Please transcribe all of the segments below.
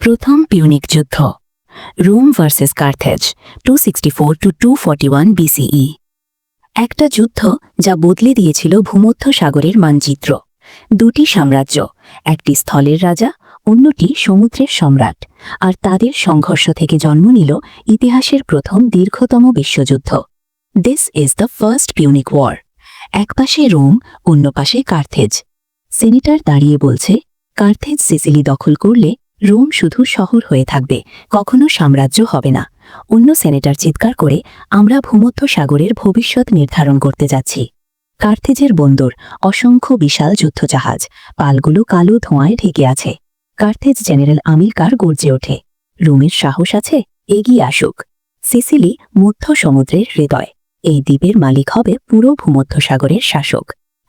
প্রথম পিউনিক যুদ্ধ। Rome versus Carthage two sixty four to two forty one BCE একটা যুদ্ধ যা বদলে দিয়েছিল ভূমধ্য সাগরের মানচিত্র। দুটি সাম্রাজ্য, একটি স্থলের রাজা, অন্যটি সমুদ্রের সম্রাট। আর তাদের সংঘর্ষ থেকে জন্ম নিল ইতিহাসের প্রথম দীর্ঘতম বিশ্বযুদ্ধ। This is the first Punic war এক পাশে রোম, অন্য পাশে কার্থেজ। সেনেটার দাঁড়িয়ে বলছে, কার্থেজ সিসিলি দখল করলে রোম শুধু শহর হয়ে থাকবে, কখনো সাম্রাজ্য হবে না। অন্য সেনেটার চিৎকার করে আমরা ভূমধ্য সাগরের ভবিষ্যৎ নির্ধারণ করতে যাচ্ছি। কার্থেজের বন্দর, অসংখ্য বিশাল যুদ্ধজাহাজ, পালগুলো কালো ধোঁয়ায় ঢেকে আছে। কার্থেজ জেনারেল আমিরকার গর্জে ওঠে? রোমের সাহস আছে? এগিয়ে আসুক। সিসিলি মধ্য সমুদ্রের হৃদয়। এই দ্বীপের মালিক হবে পুরো ভূমধ্য সাগরের শাসক।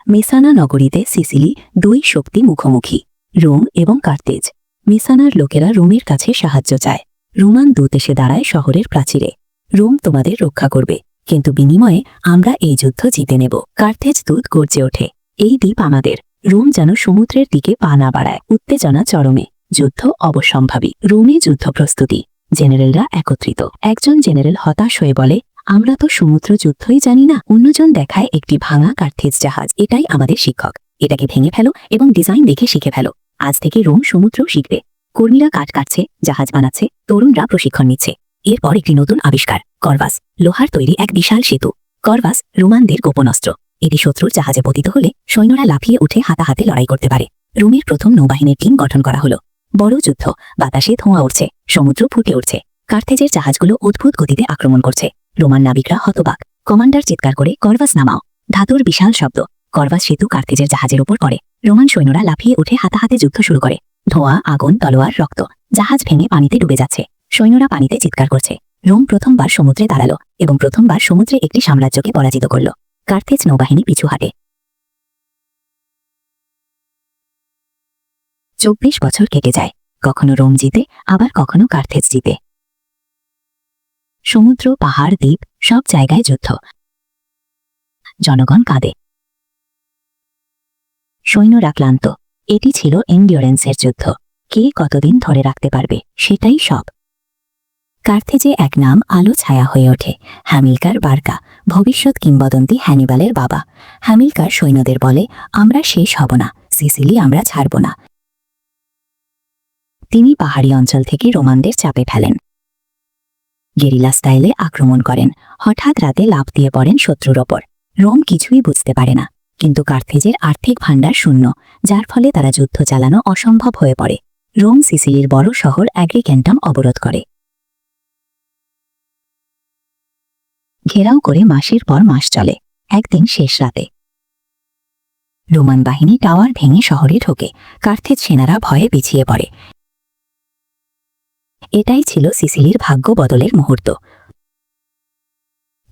মেসানা নগরীতে সিসিলি দুই শক্তি মুখোমুখি, রোম এবং কার্তেজ মেসানার লোকেরা রোমের কাছে সাহায্য চায়। রোমান দূত এসে দাঁড়ায় শহরের প্রাচীরে। রোম তোমাদের রক্ষা করবে, কিন্তু বিনিময়ে আমরা এই যুদ্ধ জিতে নেব। কার্থেজ দূত গর্জে ওঠে, এই দ্বীপ আমাদের। রোম যেন সমুদ্রের দিকে পা না বাড়ায়। উত্তেজনা চরমে। যুদ্ধ অবসম্ভাবী। রোমে যুদ্ধ প্রস্তুতি। জেনারেলরা একত্রিত। একজন জেনারেল হতাশ হয়ে বলে, আমরা তো সমুদ্র যুদ্ধই জানি না। অন্যজন দেখায় একটি ভাঙা কার্থেজ জাহাজ। এটাই আমাদের শিক্ষক। এটাকে ভেঙে ফেলো এবং ডিজাইন দেখে শিখে ফেলো। আজ থেকে রোম সমুদ্রও শিখবে। কর্মীরা কাঠ কাটছে, জাহাজ বানাচ্ছে, তরুণরা প্রশিক্ষণ নিচ্ছে। এরপর একটি নতুন আবিষ্কার, করভাস। লোহার তৈরি এক বিশাল সেতু। করভাস রোমানদের গোপন অস্ত্র এটি শত্রুর জাহাজে পতিত হলে সৈন্যরা লাফিয়ে উঠে হাতাহাতে লড়াই করতে পারে। রোমের প্রথম নৌবাহিনীর টিম গঠন করা হলো। বড় যুদ্ধ, বাতাসে ধোঁয়া উঠছে সমুদ্র ফুটে উঠছে। কার্থেজের জাহাজগুলো অদ্ভুত গতিতে আক্রমণ করছে। রোমান নাবিকরা হতবাক। কমান্ডার চিৎকার করে করভাস নামাও। ধাতুর বিশাল শব্দ। করভাস সেতু কার্থেজের জাহাজের উপর পড়ে। রোমান সৈন্যরা লাফিয়ে উঠে হাতাহাতে যুদ্ধ শুরু করে। ধোঁয়া, আগুন, তলোয়ার, রক্ত, জাহাজ ভেঙে পানিতে ডুবে যাচ্ছে। সৈন্যরা পানিতে চিৎকার করছে। রোম প্রথমবার সমুদ্রে দাঁড়াল এবং প্রথমবার সমুদ্রে একটি সাম্রাজ্যকে পরাজিত করল। কার্থেজ নৌবাহিনী পিছু হাটে। চব্বিশ বছর কেটে যায়। কখনো রোম জিতে, আবার কখনো কার্থেজ জিতে। সমুদ্র, পাহাড়, দ্বীপ, সব জায়গায় যুদ্ধ। জনগণ কাঁদে। সৈন্যরা ক্লান্ত। এটি ছিল এন্ডিওরেন্সের যুদ্ধ। কে কতদিন ধরে রাখতে পারবে, সেটাই সব। কার্থেজে এক নাম আলো ছায়া হয়ে ওঠে। হ্যামিলকার বার্কা, ভবিষ্যৎ কিংবদন্তি হ্যানিবালের বাবা। হ্যামিলকার সৈন্যদের বলে, আমরা শেষ হব না, সিসিলি আমরা ছাড়ব না। তিনি পাহাড়ি অঞ্চল থেকে রোমানদের চাপে ফেলেন। গেরিলা স্টাইলে আক্রমণ করেন। হঠাৎ রাতে লাভ দিয়ে পড়েন শত্রুর ওপর। রোম কিছুই বুঝতে পারে না। কিন্তু কার্থেজের আর্থিক ভাণ্ডার শূন্য, যার ফলে তারা যুদ্ধ চালানো অসম্ভব হয়ে পড়ে। রোম সিসিলির বড় শহর অ্যাগ্রিক্যান্টাম অবরোধ করে। ঘেরাও করে মাসের পর মাস চলে, একদিন শেষ রাতে। রোমান বাহিনী টাওয়ার ভেঙে শহরে ঢোকে, কার্থেজ সেনারা ভয়ে পিছিয়ে পড়ে। এটাই ছিল সিসিলির ভাগ্য বদলের মুহূর্ত।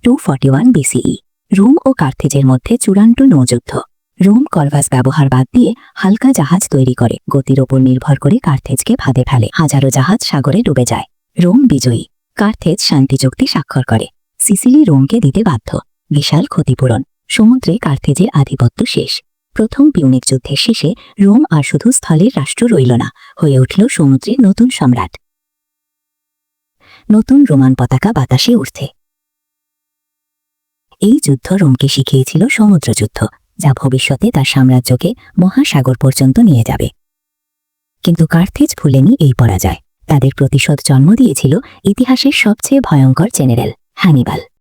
Two forty one BCE Rome ও কার্থেজের মধ্যে চূড়ান্ত নৌযুদ্ধ। রোম কলভাস ব্যবহার বাদ দিয়ে হালকা জাহাজ তৈরি করে, গতির ওপর নির্ভর করে কার্থেজকে ফাঁদে ফেলে, হাজারো জাহাজ সাগরে ডুবে যায়। রোম বিজয়ী। কার্থেজ শান্তি চুক্তি স্বাক্ষর করে। সিসিলি রোমকে দিতে বাধ্য। বিশাল ক্ষতিপূরণ। সমুদ্রে কার্থেজের আধিপত্য শেষ। প্রথম পিউনিক যুদ্ধের শেষে রোম আর শুধু স্থলের রাষ্ট্র রইল না, হয়ে উঠল সমুদ্রের নতুন সম্রাট। নতুন রোমান পতাকা বাতাসে উঠছে এই যুদ্ধ রোমকে শিখিয়েছিল সমুদ্রযুদ্ধ যা ভবিষ্যতে তার সাম্রাজ্যকে মহাসাগর পর্যন্ত নিয়ে যাবে। কিন্তু কার্থেজ ভুলেনি এই পরাজয়। তাদের প্রতিশোধ জন্ম দিয়েছিল ইতিহাসের সবচেয়ে ভয়ঙ্কর জেনারেল হ্যানিবাল